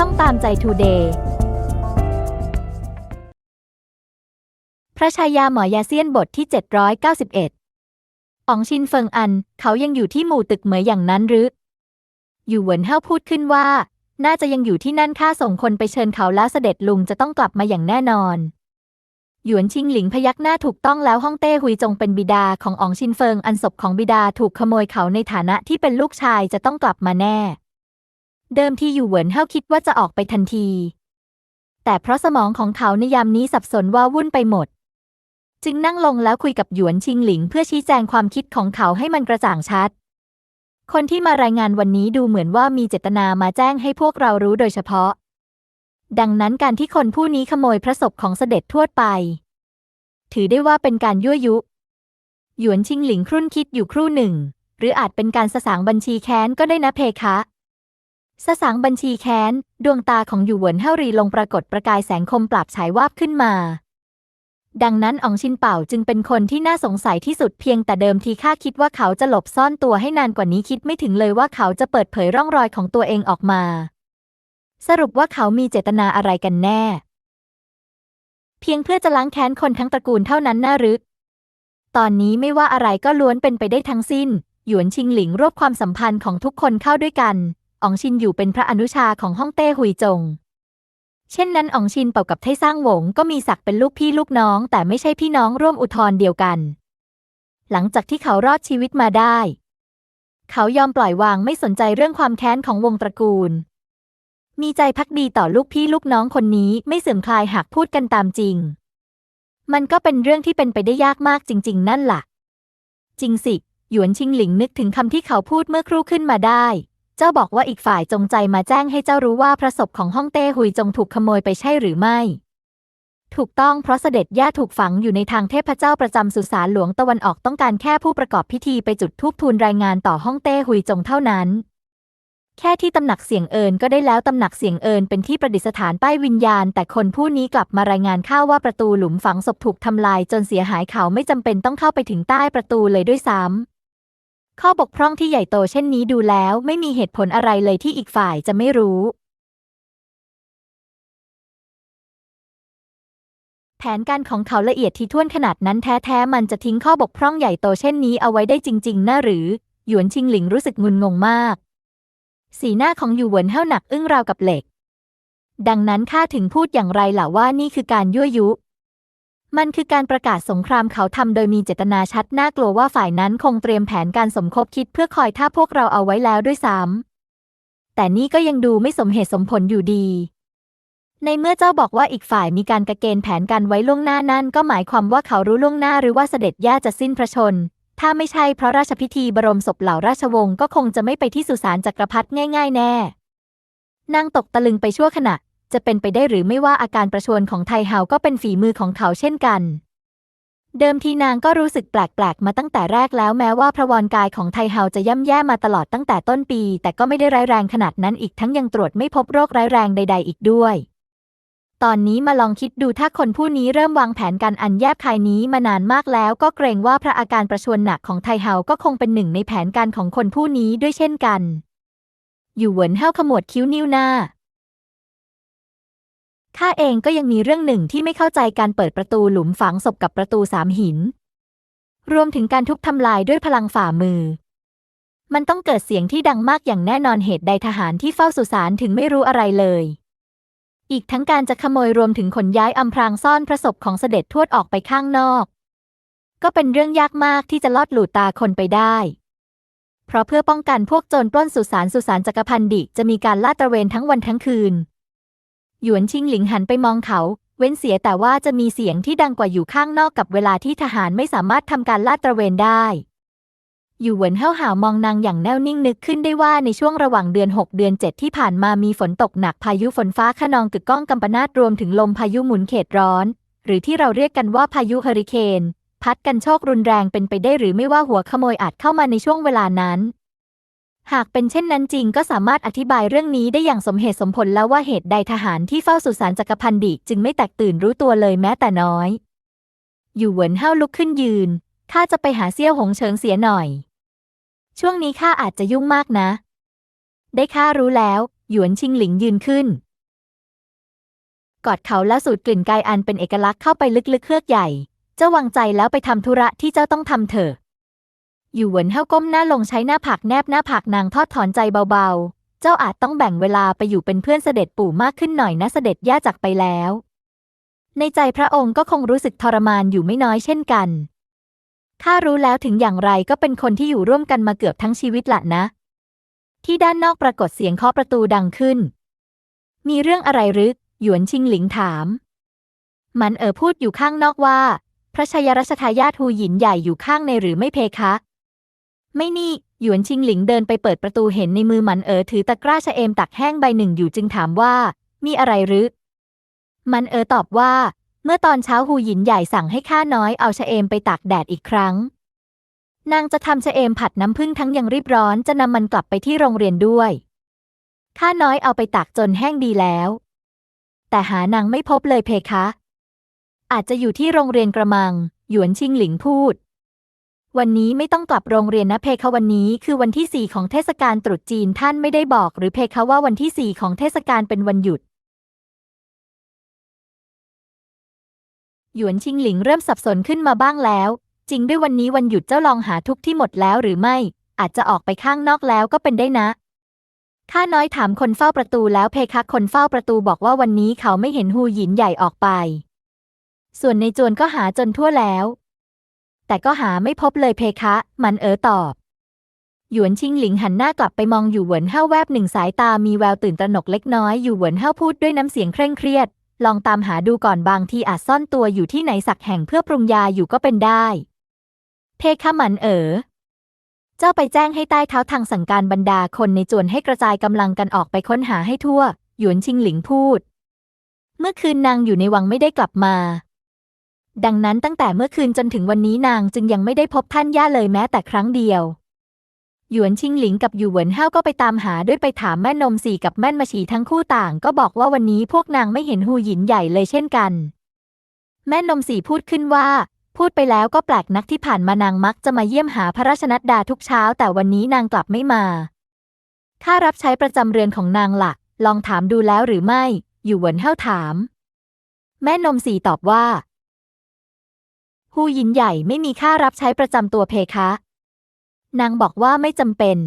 ช่องตามใจทูเดย์พระชายาหมอยาเซียนบทที่ 791อ๋องชินเฟิงอัน เขายังอยู่ที่หมู่ตึกเหมยอย่างนั้นหรือ อยู่เหวินเฮาพูดขึ้นว่า น่าจะยังอยู่ที่นั่นข้าส่งคนไปเชิญเขาแล้วเสด็จลุงจะต้องกลับมาอย่างแน่นอน หยวนชิงหลิงพยักหน้าถูกต้องแล้วฮ่องเต้หุยจงเป็นบิดาของอ๋องชินเฟิงอันศพของบิดาถูกขโมยเขาในฐานะที่เป็นลูกชายจะต้องกลับมาแน่ เดิมที่อยู่เหวินเฮาคิดว่าจะออกไปทันที แต่เพราะสมองของเขาในยามนี้สับสนว่าวุ่นไปหมด จึงนั่งลงแล้วคุยกับหยวนชิงหลิง เพื่อชี้แจงความคิดของเขาให้มันกระจ่างชัด คนที่มารายงานวันนี้ดูเหมือนว่ามีเจตนามาแจ้งให้พวกเรารู้โดยเฉพาะ ดังนั้นการที่คนผู้นี้ขโมยพระศพของเสด็จทวดไป ถือได้ว่าเป็นการยั่วยุ หยวนชิงหลิงครุ่นคิดอยู่ครู่หนึ่ง หรืออาจเป็นการสสางบัญชีแค้นก็ได้นะเพคะ สสางบัญชีแค้น ดวงตาของอยู่เหวินเฮารีลงปรากฏประกายแสงคมปราบฉายวาบขึ้นมา ดังนั้นอองชินเป่าจึงเป็นคนที่น่าสงสัยที่สุดเพียงแต่เดิมทีข้าคิดว่าเขาจะหลบซ่อนตัวให้นานกว่านี้คิดไม่ถึงเลยว่าเขาจะเปิดเผยร่องรอยของตัวเองออกมา สรุปว่าเขามีเจตนาอะไรกันแน่ เพียงเพื่อจะล้างแค้นคนทั้งตระกูลเท่านั้นน่ารือตอนนี้ไม่ว่าอะไรก็ล้วนเป็นไปได้ทั้งสิ้น หยวนชิงหลิงรวบความสัมพันธ์ของทุกคนเข้าด้วยกัน อ๋องชินอยู่เป็นพระอนุชาของฮ่องเต้หุยจง เช่นนั้นอ๋องชินเป่ากับไทสร้างหวงก็มีศักดิ์เป็นลูกพี่ลูกน้อง แต่ไม่ใช่พี่น้องร่วมอุทธร์เดียวกัน หลังจากที่เขารอดชีวิตมาได้ เขายอมปล่อยวางไม่สนใจเรื่องความแค้นของวงตระกูล มีใจพักดีต่อลูกพี่ลูกน้องคนนี้ไม่เสื่อมคลายหากพูดกันตามจริง มันก็เป็นเรื่องที่เป็นไปได้ยากมากจริง ๆ นั่นล่ะ จริงสิหยวนชิงหลิงนึกถึงคำที่เขาพูดเมื่อครู่ขึ้นมาได้ เจ้าบอกว่าอีกฝ่ายจงใจมาแจ้งให้เจ้ารู้ว่าพระศพของฮ่องเต้หุยจงถูกขโมยไปใช่หรือไม่ ถูกต้องเพราะเสด็จย่าถูกฝังอยู่ในทางเทพเจ้าประจำสุสานหลวงตะวันออกต้องการแค่ผู้ประกอบพิธีไปจุดธูปทูลรายงานต่อฮ่องเต้หุยจงเท่านั้นแค่ที่ตำหนักเสียงเอินก็ได้แล้วตำหนักเสียงเอินเป็นที่ประดิษฐานป้ายวิญญาณ แต่คนผู้นี้กลับมารายงานข้าวว่าประตูหลุมฝังศพถูกทำลายจนเสียหายเขาไม่จำเป็นต้องเข้าไปถึงใต้ประตูเลยด้วยซ้ำ ข้อบกพร่องที่ใหญ่โตเช่นนี้ดูแล้วไม่มีเหตุผลอะไรเลยที่อีกฝ่ายจะไม่รู้ แผนการของเขาละเอียดที่ถ้วนขนาดนั้นแท้ๆมันจะทิ้งข้อบกพร่องใหญ่โตเช่นนี้เอาไว้ได้จริงๆนะหรือ หยวนชิงหลิงรู้สึกงุนงงมาก สีหน้าของอยู่เหวินเฮ่าหนักอึ้งราวกับเหล็ก ดังนั้นข้าถึงพูดอย่างไรล่ะว่านี่คือการยั่วยุ มันคือการประกาศสงครามเขาทำโดยมีเจตนาชัดน่ากลัวว่าฝ่ายนั้นคงเตรียมแผนการสมคบคิดเพื่อคอยท่าพวกเราเอาไว้แล้วด้วยซ้ำแต่นี่ก็ยังดูไม่สมเหตุสมผลอยู่ดี ในเมื่อเจ้าบอกว่าอีกฝ่ายมีการกระเกณฑ์แผนการไว้ล่วงหน้านั่นก็หมายความว่าเขารู้ล่วงหน้าหรือว่าเสด็จย่าจะสิ้นพระชน ถ้าไม่ใช่เพราะราชพิธีบรมศพเหล่าราชวงศ์ก็คงจะไม่ไปที่สุสานจักรพรรดิง่าย ๆ แน่ นางตกตะลึงไปชั่วขณะ จะเป็นไปได้หรือไม่ว่าอาการประชวรของไทเฮาก็เป็นฝีมือของเขาเช่นกัน เดิมทีนางก็รู้สึกแปลกๆ มาตั้งแต่แรกแล้วแม้ว่าพระวรกายของไทเฮาจะย่ำแย่มาตลอดตั้งแต่ต้นปี แต่ก็ไม่ได้ร้ายแรงขนาดนั้นอีกทั้งยังตรวจไม่พบโรคร้ายแรงใด ๆ อีกด้วย ตอนนี้มาลองคิดดูถ้าคนผู้นี้เริ่มวางแผนการอันแยบคายนี้มานานมากแล้ว ก็เกรงว่าพระอาการประชวรหนักของไทเฮาก็คงเป็นหนึ่งในแผนการของคนผู้นี้ด้วยเช่นกัน อยู่เหวินเฮาขมวดคิ้วนิ้วหน้า ข้าเองก็ยังมีเรื่องหนึ่งที่ไม่เข้าใจการเปิดประตูหลุมฝังศพกับประตูสามหิน รวมถึงการทุบทำลายด้วยพลังฝ่ามือ มันต้องเกิดเสียงที่ดังมากอย่างแน่นอนเหตุใดทหารที่เฝ้าสุสานถึงไม่รู้อะไรเลย อีกทั้งการจะขโมยรวมถึงขนย้ายอำพรางซ่อนพระศพของเสด็จทวดออกไปข้างนอก ก็เป็นเรื่องยากมากที่จะลอดหลูตาคนไปได้ เพราะเพื่อป้องกันพวกโจรปล้นสุสานสุสานจักรพันดิจะมีการลาดตระเวนทั้งวันทั้งคืน หยวนชิงหลิงหันไปมองเขา เว้นเสียแต่ว่าจะมีเสียงที่ดังกว่าอยู่ข้างนอกกับเวลาที่ทหารไม่สามารถทำการลาดตระเวนได้ อยู่เหวินเฮาหาวมองนางอย่างแน่วนิ่งนึกขึ้นได้ว่าในช่วงระหว่างเดือน 6 เดือน 7 ที่ผ่านมามีฝนตกหนักพายุฝนฟ้าขนองกึกก้องกำปนาตรวมถึงลมพายุหมุนเขตร้อน หรือที่เราเรียกกันว่าพายุเฮอริเคน พัดกันโชครุนแรงเป็นไปได้หรือไม่ว่าหัวขโมยอาจเข้ามาในช่วงเวลานั้น หากเป็นเช่นนั้นจริงก็สามารถอธิบายเรื่องนี้ได้อย่างสมเหตุสมผลแล้วว่าเหตุใดทหารที่เฝ้าสุสานจักรพันดิจึงไม่แตกตื่นรู้ตัวเลยแม้แต่น้อย อยู่เหวินเฮาลุกขึ้นยืน ข้าจะไปหาเซี่ยวหงเฉิงเสียหน่อย ช่วงนี้ข้าอาจจะยุ่งมากนะ ได้ข้ารู้แล้ว หยวนชิงหลิงยืนขึ้น กอดเขาแล้วสูดกลิ่นกายอันเป็นเอกลักษณ์เข้าไปลึกๆเครือกใหญ่ เจ้าวางใจแล้วไปทำธุระที่เจ้าต้องทำเถอะ อยู่เหวินเฮาก้มหน้าลงใช้หน้าผากแนบหน้าผากนางทอดถอนใจเบาๆ เจ้าอาจต้องแบ่งเวลาไปอยู่เป็นเพื่อนเสด็จปู่มากขึ้นหน่อยนะเสด็จย่าจากไปแล้ว ในใจพระองค์ก็คงรู้สึกทรมานอยู่ไม่น้อยเช่นกันข้ารู้แล้วถึงอย่างไรก็เป็นคนที่อยู่ร่วมกันมาเกือบทั้งชีวิตละนะ ที่ด้านนอกปรากฏเสียงเคาะประตูดังขึ้น มีเรื่องอะไรหรือหยวนชิงหลิงถาม มันเออพูดอยู่ข้างนอกว่า พระชายรัชทายาทฮูหยินใหญ่อยู่ข้างในหรือไม่เพคะ ไม่นี่ หยวนชิงหลิงเดินไปเปิดประตูเห็นในมือหมันเอ๋อถือตะกร้าชะเอมตักแห้งใบหนึ่งอยู่จึงถามว่า มีอะไรหรือ มันเอ๋อตอบว่า เมื่อตอนเช้าฮูหยินใหญ่สั่งให้ข้าน้อยเอาชะเอมไปตากแดดอีกครั้ง นางจะทำชะเอมผัดน้ำผึ้งทั้งยังรีบร้อนจะนำมันกลับไปที่โรงเรียนด้วย ข้าน้อยเอาไปตากจนแห้งดีแล้ว แต่หานางไม่พบเลยเพคะ อาจจะอยู่ที่โรงเรียนกระมัง หยวนชิงหลิงพูด วันนี้ไม่ต้องกลับโรงเรียนนะเพคะวันนี้คือวันที่สี่ของเทศกาลตรุษจีนท่านไม่ได้บอก หรือเพคะว่าวันที่สี่ของเทศกาลเป็นวันหยุด หยวนชิงหลิงเริ่มสับสนขึ้นมาบ้างแล้ว จริงด้วยวันนี้วันหยุดเจ้าลองหาทุกที่หมดแล้วหรือไม่ อาจจะออกไปข้างนอกแล้วก็เป็นได้นะข้าน้อยถามคนเฝ้าประตูแล้วเพคะคนเฝ้าประตูบอกว่าวันนี้เขาไม่เห็นฮูหยินใหญ่ออกไป ส่วนในจวนก็หาจนทั่วแล้ว แต่ก็หาไม่พบเลยเพคะ มันเอ๋อตอบ หยวนชิงหลิงหันหน้ากลับไปมองอยู่เหวินเห้าแวบหนึ่งสายตามีแววตื่นตระหนกเล็กน้อยอยู่เหวินเห้าพูดด้วยน้ำเสียงเคร่งเครียด ลองตามหาดูก่อนบางทีอาจซ่อนตัวอยู่ที่ไหนสักแห่งเพื่อปรุงยาอยู่ก็เป็นได้ เพคะหมันเอ๋อเจ้าไปแจ้งให้ใต้เท้าทางสั่งการบรรดาคนในจวนให้กระจายกำลังกันออกไปค้นหาให้ทั่ว หยวนชิงหลิงพูด เมื่อคืนนางอยู่ในวังไม่ได้กลับมา ดังนั้นตั้งแต่เมื่อคืนจนถึงวันนี้นางจึงยังไม่ได้พบท่านย่าเลยแม้แต่ครั้งเดียว หยวนชิงหลิงกับอยู่เหวินเฮาก็ไปตามหาด้วยไปถามแม่นมสีกับแม่นมาฉีทั้งคู่ต่าง ก็บอกว่าวันนี้พวกนางไม่เห็นฮูหยินใหญ่เลยเช่นกัน แม่นมสีพูดขึ้นว่า พูดไปแล้วก็แปลกนักที่ผ่านมานางมักจะมาเยี่ยมหาพระราชนัดดาทุกเช้า แต่วันนี้นางกลับไม่มาข้ารับใช้ประจำเรือนของนางหลัก ลองถามดูแล้วหรือไม่ อยู่เหวินเฮาถาม แม่นมสีตอบว่า ฮูหยินใหญ่ไม่มีค่ารับใช้ประจำตัวเพคะ นางบอกว่าไม่จำเป็น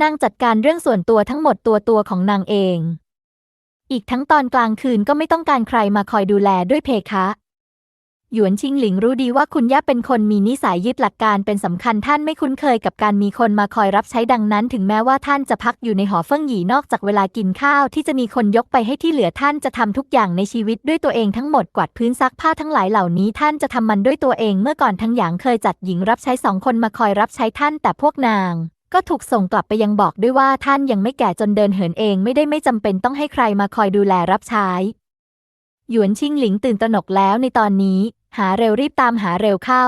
นางจัดการเรื่องส่วนตัวทั้งหมดตัวตัวของนางเอง อีกทั้งตอนกลางคืนก็ไม่ต้องการใครมาคอยดูแลด้วยเพคะ หยวนชิงหลิงรู้ดีว่าคุณย่าเป็นคนมีนิสัยยึดหลักการเป็นสำคัญท่านไม่คุ้นเคยกับการมีคนมาคอยรับใช้ดังนั้น ถึงแม้ว่าท่านจะพักอยู่ในหอเฟิ่งหยีนอกจากเวลากินข้าวที่จะมีคนยกไปให้ที่เหลือท่านจะทำทุกอย่างในชีวิตด้วยตัวเองทั้งหมดกวาดพื้นซักผ้าทั้งหลายเหล่านี้ท่านจะทำมันด้วยตัวเองเมื่อก่อนทั้งหยางเคยจัดหญิงรับใช้สองคนมาคอยรับใช้ท่านแต่พวกนางก็ถูกส่งกลับไปยังบอกด้วยว่าท่านยังไม่แก่จนเดินเหินเองไม่ได้ไม่จำเป็นต้องให้ใครมาคอยดูแลรับใช้ หยวนชิงหลิงตื่นตระหนกแล้วในตอนนี้ หาเร็วรีบตามหาเร็วเข้า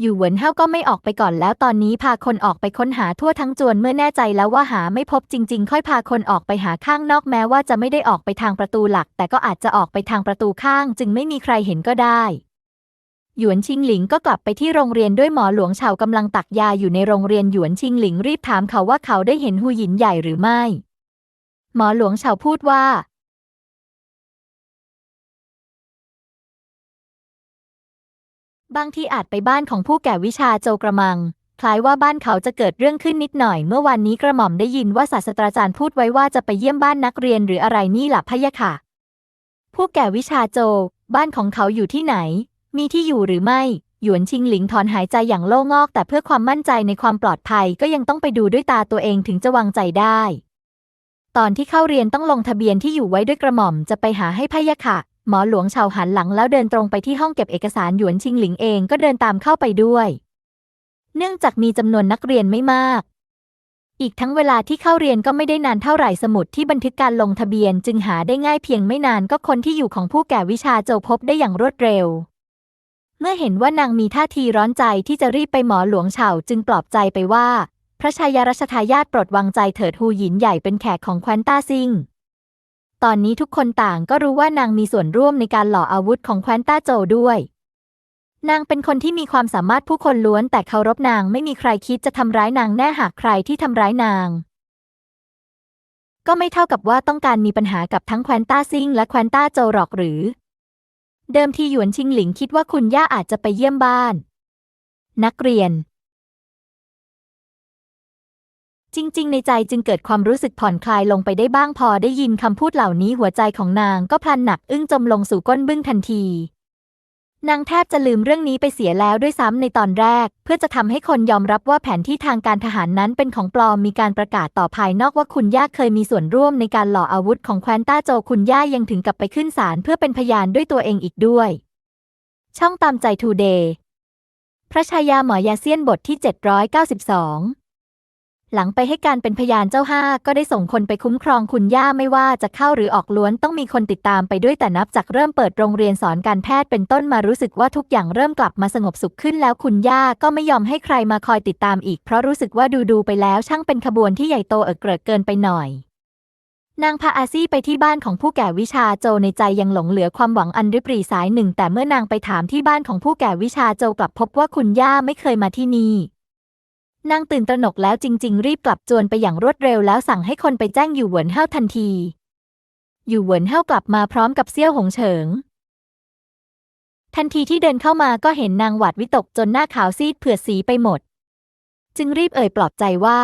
อยู่เหวินเฮาก็ไม่ออกไปก่อนแล้วตอนนี้พาคนออกไปค้นหาทั่วทั้งจวนเมื่อแน่ใจแล้วว่าหาไม่พบจริง ๆ ค่อยพาคนออกไปหาข้างนอกแม้ว่าจะไม่ได้ออกไปทางประตูหลัก แต่ก็อาจจะออกไปทางประตูข้าง จึงไม่มีใครเห็นก็ได้หยวนชิงหลิงก็กลับไปที่โรงเรียนด้วยหมอหลวงเฉากำลังตักยาอยู่ในโรงเรียนหยวนชิงหลิงรีบถามเขาว่าเขาได้เห็นหูหยินใหญ่หรือไม่ หมอหลวงเฉาพูดว่า บางทีอาจไปบ้านของผู้แก่วิชาโจกระมัง คล้ายว่าบ้านเขาจะเกิดเรื่องขึ้นนิดหน่อย เมื่อวานนี้กระหม่อมได้ยินว่าศาสตราจารย์พูดไว้ว่าจะไปเยี่ยมบ้านนักเรียนหรืออะไรนี่หละพะยะค่ะ ผู้แก่วิชาโจ บ้านของเขาอยู่ที่ไหน มีที่อยู่หรือไม่ หยวนชิงหลิงถอนหายใจอย่างโล่งอก แต่เพื่อความมั่นใจในความปลอดภัยก็ยังต้องไปดูด้วยตาตัวเองถึงจะวางใจได้ ตอนที่เข้าเรียนต้องลงทะเบียนที่อยู่ไว้ด้วยกระหม่อมจะไปหาให้พะยะค่ะ หมอหลวงเฉาหันหลังแล้วเดินตรงไปที่ห้องเก็บเอกสารหยวนชิงหลิงเองก็เดินตามเข้าไปด้วย เนื่องจากมีจำนวนนักเรียนไม่มาก อีกทั้งเวลาที่เข้าเรียนก็ไม่ได้นานเท่าไหร่สมุดที่บันทึกการลงทะเบียนจึงหาได้ง่ายเพียงไม่นานก็คนที่อยู่ของผู้แก่วิชาโจพบได้อย่างรวดเร็ว เมื่อเห็นว่านางมีท่าทีร้อนใจที่จะรีบไปหมอหลวงเฉาจึงปลอบใจไปว่า พระชายารัชทายาทโปรดวางใจเถิดฮูหยินใหญ่เป็นแขกของแคว้นต้าซิง ตอนนี้ทุกคนต่างก็รู้ว่านางมีส่วนร่วมในการหล่ออาวุธของแคว้นต้าโจวด้วย นางเป็นคนที่มีความสามารถผู้คนล้วนแต่เคารพนางไม่มีใครคิดจะทำร้ายนางแน่หากใครที่ทำร้ายนาง ก็ไม่เท่ากับว่าต้องการมีปัญหากับทั้งแคว้นต้าซิงและแคว้นต้าโจวหรอกหรือ เดิมทีหยวนชิงหลิงคิดว่าคุณย่าอาจจะไปเยี่ยมบ้าน นักเรียน จริง ๆ ในใจจึงเกิดความรู้สึกผ่อนคลายลงไปได้บ้างพอได้ยินคำพูดเหล่านี้หัวใจของนางก็พลันหนักอึ้งจมลงสู่ก้นบึ้งทันที นางแทบจะลืมเรื่องนี้ไปเสียแล้วด้วยซ้ำในตอนแรก เพื่อจะทำให้คนยอมรับว่าแผนที่ทางการทหารนั้นเป็นของปลอมมีการประกาศต่อภายนอกว่าคุณย่าเคยมีส่วนร่วมในการหล่ออาวุธของแคว้นต้าโจคุณย่ายังถึงกับไปขึ้นศาลเพื่อเป็นพยานด้วยตัวเองอีกด้วย ช่องตามใจทูเดย์พระชายาหมอยาเซียนบทที่ 792 หลังไปให้การเป็นพยานเจ้าห้าก็ได้ส่งคนไปคุ้มครองคุณย่าไม่ว่าจะเข้าหรือออกล้วนต้องมีคนติดตามไปด้วยแต่นับจากเริ่มเปิดโรงเรียนสอนการแพทย์เป็นต้นมารู้สึกว่าทุกอย่างเริ่มกลับมาสงบสุขขึ้นแล้วคุณย่าก็ไม่ยอมให้ใครมาคอยติดตามอีก เพราะรู้สึกว่าดูดูไปแล้วช่างเป็นขบวนที่ใหญ่โตเอิกเกริกเกินไปหน่อยนางพาอาซี่ไปที่บ้านของผู้แก่วิชาโจในใจยังหลงเหลือความหวังอันริบรีสายหนึ่ง แต่เมื่อนางไปถามที่บ้านของผู้แก่วิชาโจกลับพบว่าคุณย่าไม่เคยมาที่นี่ นางตื่นตระหนกแล้วจริง ๆ รีบกลับจวนไปอย่างรวดเร็วแล้วสั่งให้คนไปแจ้งอยู่เหวินเฮาทันที อยู่เหวินเฮากลับมาพร้อมกับเซี่ยวหงเฉิง ทันทีที่เดินเข้ามาก็เห็นนางหวาดวิตกจนหน้าขาวซีดเผือดสีไปหมด จึงรีบเอ่ยปลอบใจว่า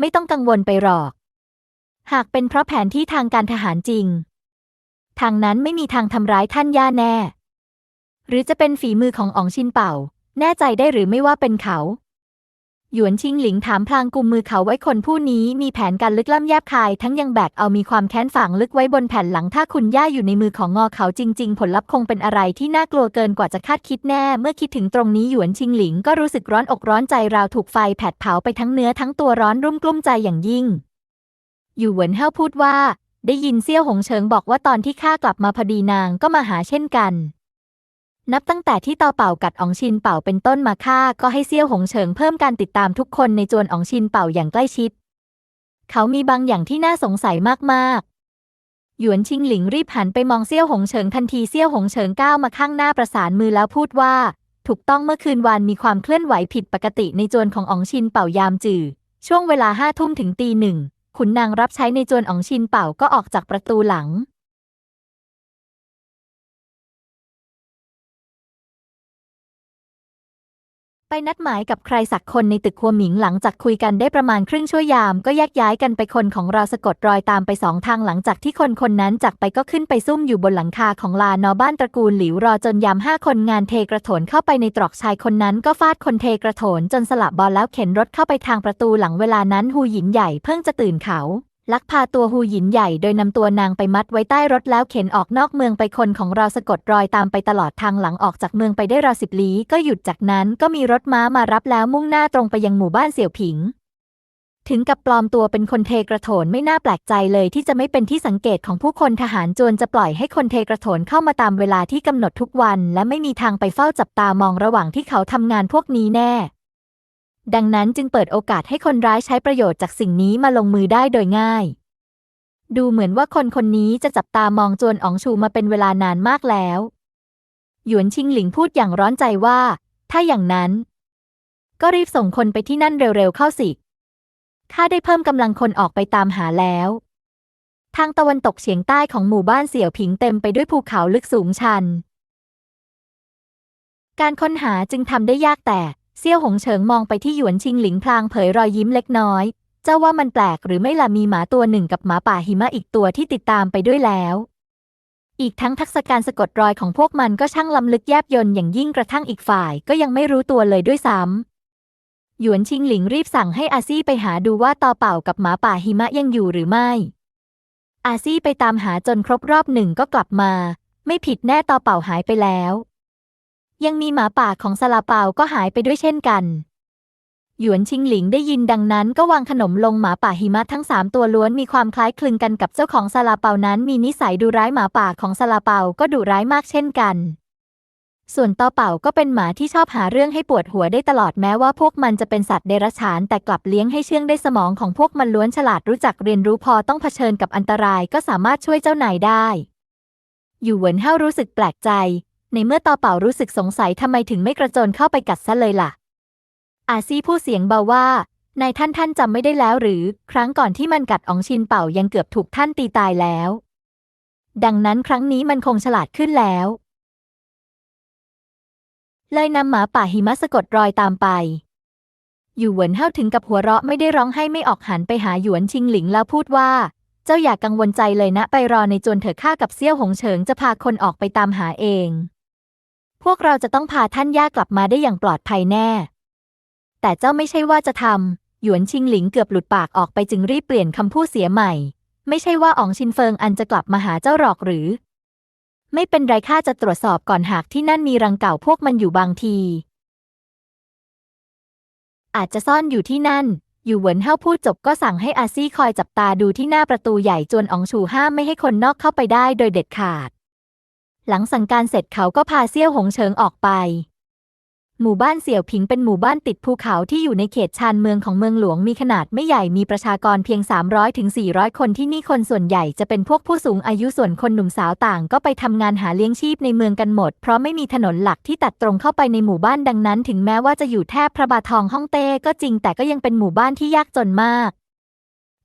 ไม่ต้องกังวลไปหรอก หากเป็นเพราะแผนที่ทางการทหารจริง ทางนั้นไม่มีทางทำร้ายท่านย่าแน่ หรือจะเป็นฝีมือของอ๋องชินเป่า แน่ใจได้หรือไม่ว่าเป็นเขา หยวนชิงหลิงถามพลางกุมมือเขาไว้คนผู้นี้มีแผนการลึกล้ำแยบคาย ทั้งยังแบกเอามีความแค้นฝังลึกไว้บนแผ่นหลังถ้าคุณย่าอยู่ในมือของงอเขาจริง ๆ ผลลัพธ์คงเป็นอะไรที่น่ากลัวเกินกว่าจะคาดคิดแน่ เมื่อคิดถึงตรงนี้หยวนชิงหลิงก็รู้สึกร้อนอกร้อนใจราวถูกไฟแผดเผาไปทั้งเนื้อทั้งตัวร้อนรุ่มกลุ้มใจอย่างยิ่งอยู่เหวินเฮาพูดว่า ได้ยินเซี่ยวหงเฉิงบอกว่าตอนที่ข้ากลับมาพอดีนางก็มาหาเช่นกัน นับตั้งแต่ที่ตอเป่ากัดอองชินเป่าเป็นต้นมาข้าก็ให้เซี่ยวหงเฉิงเพิ่มการติดตามทุกคนในจวนอองชินเป่าอย่างใกล้ชิด เขามีบางอย่างที่น่าสงสัยมากๆ หยวนชิงหลิงรีบหันไปมองเซี่ยวหงเฉิงทันทีเซี่ยวหงเฉิงก้าวมาข้างหน้าประสานมือแล้วพูดว่า ถูกต้องเมื่อคืนวานมีความเคลื่อนไหวผิดปกติในจวนของอองชินเป่ายามจื่อช่วงเวลาห้าทุ่มถึงตีหนึ่งขุนนางรับใช้ในจวนอองชินเป่าก็ออกจากประตูหลัง นัดหมายกับใครสักคนในตึกคัวหมิงหลังจากคุยกันได้ประมาณครึ่งชั่วยาม ก็แยกย้ายกันไปคนของเราสะกดรอยตามไปสองทางหลังจากที่คนคนนั้นจากไปก็ขึ้นไปซุ่มอยู่บนหลังคาของลานอบ้านตระกูลหลิวรอจนยามห้าคนงานเทกระโถนเข้าไปในตรอกชายคนนั้นก็ฟาดคนเทกระโถนจนสละบอลแล้วเข็นรถเข้าไปทางประตูหลังเวลานั้นฮูหยินใหญ่เพิ่งจะตื่นเขา ลักพาตัวฮูหยินใหญ่โดยนำตัวนางไปมัดไว้ใต้รถแล้วเข็นออกนอกเมืองไปคนของเราสะกดรอยตามไปตลอดทางหลังออกจากเมืองไปได้ราวสิบลี้ก็หยุดจากนั้นก็มีรถม้ามารับแล้วมุ่งหน้าตรงไปยังหมู่บ้านเสี่ยวผิง ถึงกับปลอมตัวเป็นคนเทกระโถนไม่น่าแปลกใจเลยที่จะไม่เป็นที่สังเกตของผู้คนทหารจวนจะปล่อยให้คนเทกระโถนเข้ามาตามเวลาที่กำหนดทุกวัน และไม่มีทางไปเฝ้าจับตามองระหว่างที่เขาทำงานพวกนี้แน่ ดังนั้นจึงเปิดโอกาสให้คนร้ายใช้ประโยชน์จากสิ่งนี้มาลงมือได้โดยง่าย ดูเหมือนว่าคนคนนี้จะจับตามองจวนอ๋องชูมาเป็นเวลานานมากแล้ว หยวนชิงหลิงพูดอย่างร้อนใจว่า ถ้าอย่างนั้น ก็รีบส่งคนไปที่นั่นเร็วๆเข้าสิ ข้าได้เพิ่มกำลังคนออกไปตามหาแล้ว ทางตะวันตกเฉียงใต้ของหมู่บ้านเสี่ยวผิงเต็มไปด้วยภูเขาลึกสูงชัน การค้นหาจึงทำได้ยากแต่ เซี่ยวหงเฉิงมองไปที่หยวนชิงหลิงพลางเผยรอยยิ้มเล็กน้อย เจ้าว่ามันแปลกหรือไม่ล่ะมีหมาตัวหนึ่งกับหมาป่าหิมะอีกตัวที่ติดตามไปด้วยแล้ว อีกทั้งทักษะการสะกดรอยของพวกมันก็ช่างล้ำลึกแยบยนอย่างยิ่งกระทั่งอีกฝ่ายก็ยังไม่รู้ตัวเลยด้วยซ้ำหยวนชิงหลิงรีบสั่งให้อาซี่ไปหาดูว่าตอเป่ากับหมาป่าหิมะยังอยู่หรือไม่ อาซี่ไปตามหาจนครบรอบหนึ่งก็กลับมา ไม่ผิดแน่ตอเป่าหายไปแล้ว ยังมีหมาป่าของซาลาเปาก็หายไปด้วยเช่นกัน หยวนชิงหลิงได้ยินดังนั้นก็วางขนมลงหมาป่าหิมะทั้งสามตัวล้วนมีความคล้ายคลึงกันกับเจ้าของซาลาเปานั้นมีนิสัยดุร้ายหมาป่าของซาลาเปาก็ดุร้ายมากเช่นกัน ส่วนต่อเป่าก็เป็นหมาที่ชอบหาเรื่องให้ปวดหัวได้ตลอดแม้ว่าพวกมันจะเป็นสัตว์เดรัจฉานแต่กลับเลี้ยงให้เชื่องได้สมองของพวกมันล้วนฉลาดรู้จักเรียนรู้พอต้องเผชิญกับอันตรายก็สามารถช่วยเจ้านายได้อยู่เหวินเฮารู้สึกแปลกใจ ในเมื่อตอเป่ารู้สึกสงสัยทำไมถึงไม่กระโจนเข้าไปกัดซะเลยล่ะ อาซี่พูดเสียงเบาว่านายท่านท่านจำไม่ได้แล้วหรือ ครั้งก่อนที่มันกัดอองชินเป่ายังเกือบถูกท่านตีตายแล้ว ดังนั้นครั้งนี้มันคงฉลาดขึ้นแล้ว เลยนำหมาป่าหิมะสะกดรอยตามไป อยู่เหวินเฮาถึงกับหัวเราะไม่ได้ร้องให้ไม่ออกหันไปหาหยวนชิงหลิงแล้วพูดว่า เจ้าอย่ากกังวลใจเลยนะไปรอในจวนเถอะข้ากับเซี่ยวหงเฉิงจะพาคนออกไปตามหาเอง พวกเราจะต้องพาท่านย่ากลับมาได้อย่างปลอดภัยแน่ แต่เจ้าไม่ใช่ว่าจะทำหยวนชิงหลิงเกือบหลุดปากออกไปจึงรีบเปลี่ยนคำพูดเสียใหม่ ไม่ใช่ว่าอองชินเฟิงอันจะกลับมาหาเจ้าหรอกหรือ ไม่เป็นไรข้าจะตรวจสอบก่อนหากที่นั่นมีรังเก่าพวกมันอยู่บางที อาจจะซ่อนอยู่ที่นั่นอยู่เหวินเฮาพูดจบก็สั่งให้อาซี่คอยจับตาดูที่หน้าประตูใหญ่จวนอองชูห้ามไม่ให้คนนอกเข้าไปได้โดยเด็ดขาด หลังสั่งการเสร็จเขาก็พาเซี่ยวหงเฉิงออกไป หมู่บ้านเสี่ยวผิงเป็นหมู่บ้านติดภูเขาที่อยู่ในเขตชานเมืองของเมืองหลวงมีขนาดไม่ใหญ่มีประชากรเพียง300ถึง400 คนที่นี่คนส่วนใหญ่จะเป็นพวกผู้สูงอายุส่วนคนหนุ่มสาวต่าง ก็ไปทำงานหาเลี้ยงชีพในเมืองกันหมด เพราะไม่มีถนนหลักที่ตัดตรงเข้าไปในหมู่บ้านดังนั้น ถึงแม้ว่าจะอยู่แทบพระบาททองฮ่องเต้ก็จริงแต่ก็ยังเป็นหมู่บ้านที่ยากจนมาก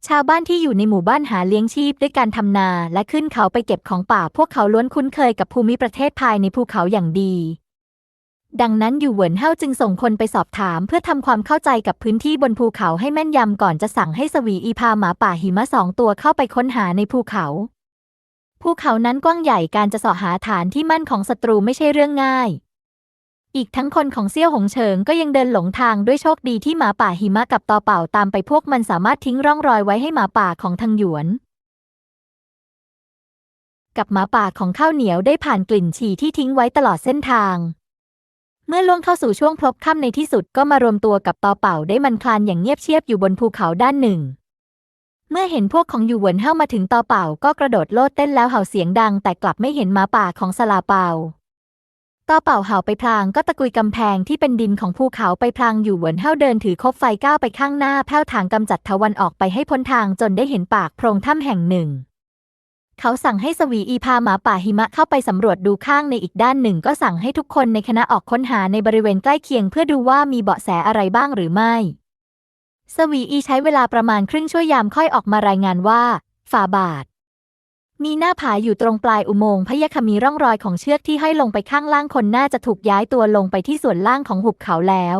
ชาวบ้านที่อยู่ในหมู่บ้านหาเลี้ยงชีพด้วยการทำนาและขึ้นเขาไปเก็บของป่า พวกเขาล้วนคุ้นเคยกับภูมิประเทศภายในภูเขาอย่างดี ดังนั้นอยู่เหวินเฮาจึงส่งคนไปสอบถาม เพื่อทำความเข้าใจกับพื้นที่บนภูเขาให้แม่นยำก่อนจะสั่งให้สวีอีพาหมาป่าหิมะสองตัวเข้าไปค้นหาในภูเขา ภูเขานั้นกว้างใหญ่การจะสาะหาฐานที่มั่นของศัตรูไม่ใช่เรื่องง่าย อีกทั้งคนของเซี่ยวหงเฉิงก็ยังเดินหลงทางด้วยโชคดีที่หมาป่าหิมะกับตอเป่าตามไปพวกมันสามารถทิ้งร่องรอยไว้ให้หมาป่าของทางหยวน กับหมาป่าของข้าวเหนียวได้ผ่านกลิ่นฉี่ที่ทิ้งไว้ตลอดเส้นทาง เมื่อล่วงเข้าสู่ช่วงพลบค่ำในที่สุดก็มารวมตัวกับตอเป่าได้มันคลานอย่างเงียบเชียบอยู่บนภูเขาด้านหนึ่ง เมื่อเห็นพวกของอยู่หวนเฮ้ามาถึงตอเป่าก็กระโดดโลดเต้นแล้วเห่าเสียงดัง แต่กลับไม่เห็นหมาป่าของสลาเป่า ต่อเป่าเห่าไปพลางก็ตะกุยกำแพงที่เป็นดินของภูเขาไปพลางอยู่เหวินเฮ้าเดินถือคบไฟก้าวไปข้างหน้าแผ้วถางกำจัดทวันออกไปให้พ้นทางจนได้เห็นปากโพรงถ้ำแห่งหนึ่ง เขาสั่งให้สวีอีพาหมาป่าหิมะเข้าไปสำรวจดูข้างในอีกด้านหนึ่ง ก็สั่งให้ทุกคนในคณะออกค้นหาในบริเวณใกล้เคียง เพื่อดูว่ามีเบาะแสอะไรบ้างหรือไม่ สวีอีใช้เวลาประมาณครึ่งชั่วยามค่อยออกมารายงานว่าฝ่าบาท มีหน้าผาอยู่ตรงปลายอุโมงค์พยาคมีร่องรอยของเชือกที่ให้ลงไปข้างล่างคนน่าจะถูกย้ายตัวลงไปที่ส่วนล่างของหุบเขาแล้ว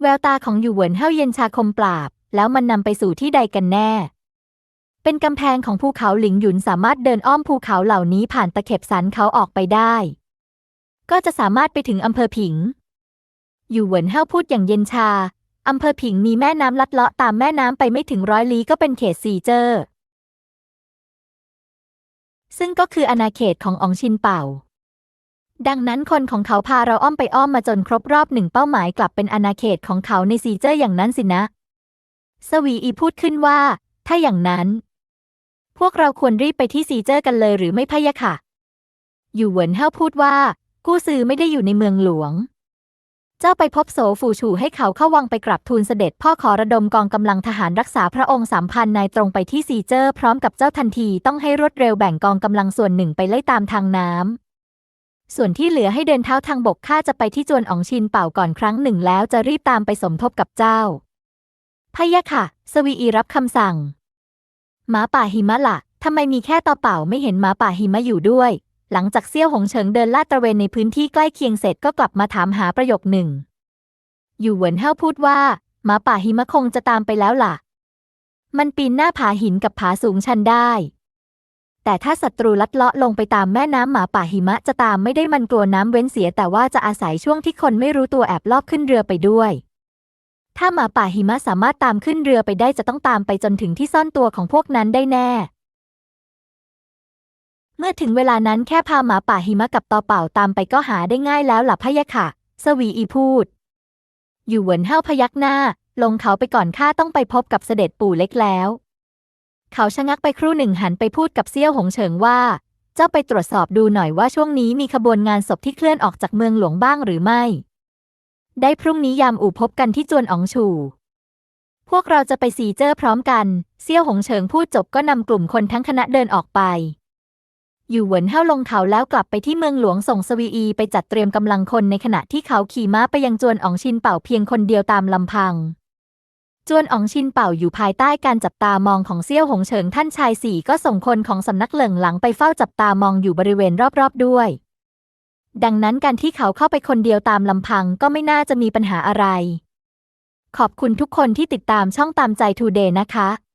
แววตาของอยู่เหวินเฮาเย็นชาคมปราบ แล้วมันนำไปสู่ที่ใดกันแน่ เป็นกำแพงของภูเขาหลิงหยุนสามารถเดินอ้อมภูเขาเหล่านี้ผ่านตะเข็บสันเขาออกไปได้ ก็จะสามารถไปถึงอำเภอผิง อยู่เหวินเฮาพูดอย่างเย็นชาอำเภอผิงมีแม่น้ำลัดเลาะตามแม่น้ำไปไม่ถึงร้อยลี้ก็เป็นเขตซีเจอร์ ซึ่งก็คืออาณาเขตของอองชินเป่า ดังนั้นคนของเขาพาเราอ้อมไปอ้อมมาจนครบรอบหนึ่งเป้าหมายกลับเป็นอาณาเขตของเขาในซีเจอร์อย่างนั้นสินะ สวีอีพูดขึ้นว่า ถ้าอย่างนั้น พวกเราควรรีบไปที่ซีเจอร์กันเลยหรือไม่พะยะค่ะ อยู่เหวินเฮาพูดว่า กู้ซือไม่ได้อยู่ในเมืองหลวง เจ้าไปพบโสฝูชูให้เขาเข้าวังไปกราบทูลเสด็จพ่อขอระดมกองกำลังทหารรักษาพระองค์สามพันนายตรงไปที่ซีเจอร์ พร้อมกับเจ้าทันทีต้องให้รวดเร็วแบ่งกองกำลังส่วนหนึ่งไปไล่ตามทางน้ำส่วนที่เหลือให้เดินเท้าทางบกข้าจะไปที่จวนอองชินเป่าก่อนครั้งหนึ่งแล้วจะรีบตามไปสมทบกับเจ้าพะยะค่ะ สวีอีรับคำสั่งหมาป่าหิมะละ่ะทำไมมีแค่ตอเป่าไม่เห็นหมาป่าหิมะอยู่ด้วย หลังจากเซี่ยวหงเฉิงเดินลาดตระเวนในพื้นที่ใกล้เคียงเสร็จก็กลับมาถามหาประโยคหนึ่ง อยู่เหวินเฮาพูดว่าหมาป่าหิมะคงจะตามไปแล้วล่ะ มันปีนหน้าผาหินกับผาสูงชันได้ แต่ถ้าศัตรูลัดเลาะลงไปตามแม่น้ำหมาป่าหิมะจะตามไม่ได้มันกลัวน้ำเว้นเสีย แต่ว่าจะอาศัยช่วงที่คนไม่รู้ตัวแอบลอบขึ้นเรือไปด้วย ถ้าหมาป่าหิมะสามารถตามขึ้นเรือไปได้จะต้องตามไปจนถึงที่ซ่อนตัวของพวกนั้นได้แน่ เมื่อถึงเวลานั้นแค่พาหมาป่าหิมะกับตอเป่าตามไปก็หาได้ง่ายแล้วหล่ะพะยะค่ะ สวีอีพูด อยู่เหวินเฮ้าพยักหน้า ลงเขาไปก่อนข้าต้องไปพบกับเสด็จปู่เล็กแล้ว เขาชะงักไปครู่หนึ่งหันไปพูดกับเซี่ยวหงเฉิงว่า เจ้าไปตรวจสอบดูหน่อยว่าช่วงนี้มีขบวนงานศพที่เคลื่อนออกจากเมืองหลวงบ้างหรือไม่ ได้พรุ่งนี้ยามอู่พบกันที่จวนอองชูพวกเราจะไปซีเจอร์พร้อมกัน เซี่ยวหงเฉิงพูดจบก็นำกลุ่มคนทั้งคณะเดินออกไป อยู่เหวินเฮ้าลงเขาแล้วกลับไปที่เมืองหลวงส่งสวีอีไปจัดเตรียมกำลังคนในขณะที่เขาขี่ม้าไปยังจวนอองชินเป่าเพียงคนเดียวตามลำพัง จวนอองชินเป่าอยู่ภายใต้การจับตามองของเซี่ยวหงเฉิงท่านชายสี่ก็ส่งคนของสำนักเหลิงหลังไปเฝ้าจับตามองอยู่บริเวณรอบๆด้วย ดังนั้นการที่เขาเข้าไปคนเดียวตามลำพังก็ไม่น่าจะมีปัญหาอะไร ขอบคุณทุกคนที่ติดตามช่องตามใจทูเดย์นะคะ